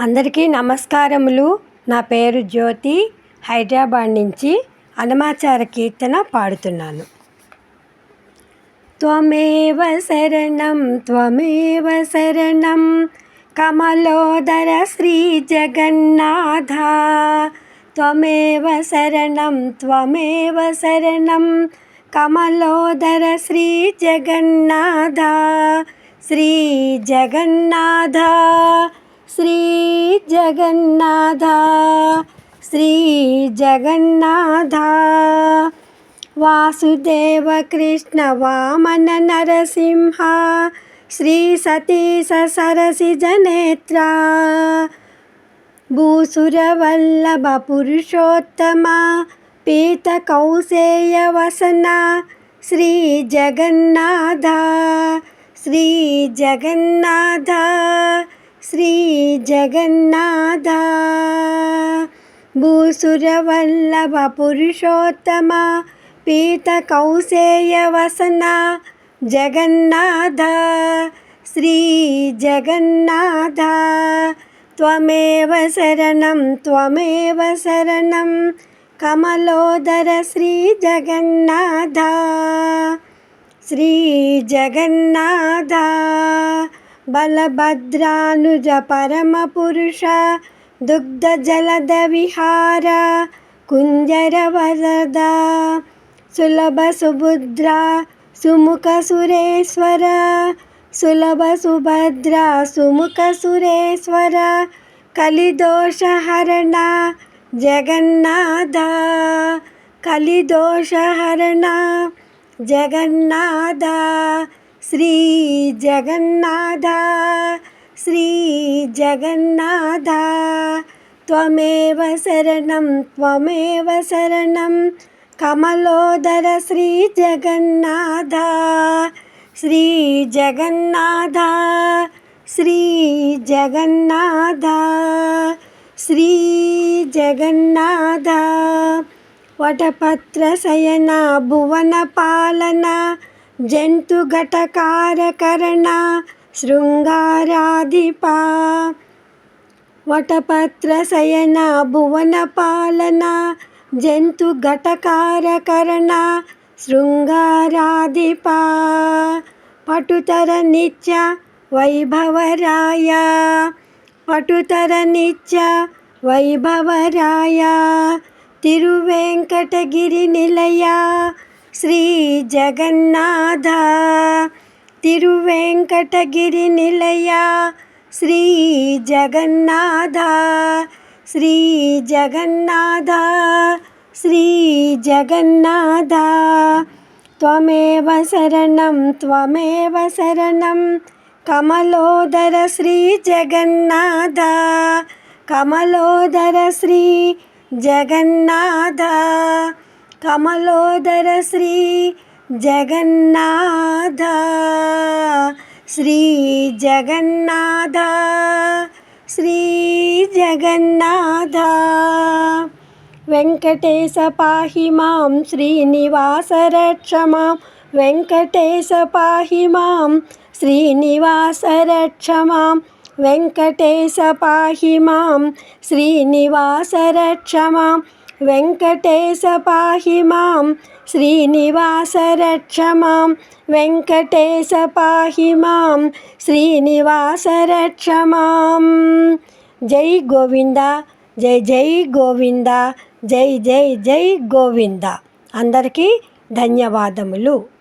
అందరికీ నమస్కారములు. నా పేరు జ్యోతి. హైదరాబాద్ నుంచి అనమాచార కీర్తన పాడుతున్నాను. త్వమేవ శరణం త్వమేవ శరణం. కమలోదర శ్రీ జగన్నాథ. త్వమేవ శరణం త్వమేవ శరణం. కమలోదర శ్రీ జగన్నాథ. శ్రీ జగన్నాథ. श्रीजगन्नाथः श्रीजगन्नाथः। वासुदेवकृष्णवामन नरसिंहा श्रीसतीशसरसिजनेत्रा भूसुरवल्लभपुरुषोत्तमा पीतकौसेयवसना श्रीजगन्नाथ श्रीजगन्नाथ श्रीजगन्नाथः। भूसुरवल्लभपुरुषोत्तमा पीतकौसेयवसना जगन्नाथ। श्रीजगन्नाथ त्वमेव शरणं त्वमेव शरणं। कमलोदर श्रीजगन्नाथ। श्रीजगन्नाथ। శ్రీ జగన్నాథ భూసురవల్లభ పురుషోత్తమ పీత బలభద్రానుజ పరమపురుష దుగ్ధజలద విహార కుంజర వరద సులభ సుభద్ర సుముఖ సురేశ్వర సులభ సుభద్ర సుముఖ సురేశ్వర కలిదోషహరణ జగన్నాథ కలిదోషహరణ జగన్నాథ శ్రీ జగన్నాథ శ్రీ జగన్నాథ. త్వమేవ శరణం త్వమేవ శరణం. కమలోదర శ్రీ జగన్నాథ శ్రీ జగన్నాథ శ్రీ జగన్నాథ. శ్రీ జగన్నాథ. వటపత్ర శయన భువన పాలన. జంతుఘటకారకరణ శృంగారాధిపా వటపత్రశయన భువన పాలన జంతుఘటకారకరణ శృంగారాధిపా పటుతర నిత్య వైభవరాయ పటుతర నిత్య వైభవరాయ తిరువెంకటగిరి నిలయ శ్రీ జగన్నాథ. తిరువెంకటగిరి నిలయ శ్రీ జగన్నాథ. శ్రీ జగన్నాథ శ్రీ జగన్నాథ. త్వమేవ శరణం త్వమేవ శరణం. కమలోదర శ్రీ జగన్నాథ. కమలోదర శ్రీ జగన్నాథ. కమలోదర శ్రీ జగన్నాథ శ్రీ జగన్నాథ శ్రీ జగన్నాథ. వెంకటేశ పాహి మాం శ్రీనివాస రక్ష మాం వెంకటేశ పాహి మాం శ్రీనివాస రక్ష మాం వెంకటేశ పాహి మాం శ్రీనివాస రక్ష మాం. వెంకటేశ పాహి మాం శ్రీనివాస రక్ష మాం. వెంకటేశ పాహి మాం శ్రీనివాస రక్ష మాం. జై గోవింద జై జై గోవింద జై జై జై గోవింద. అందరికీ ధన్యవాదములు.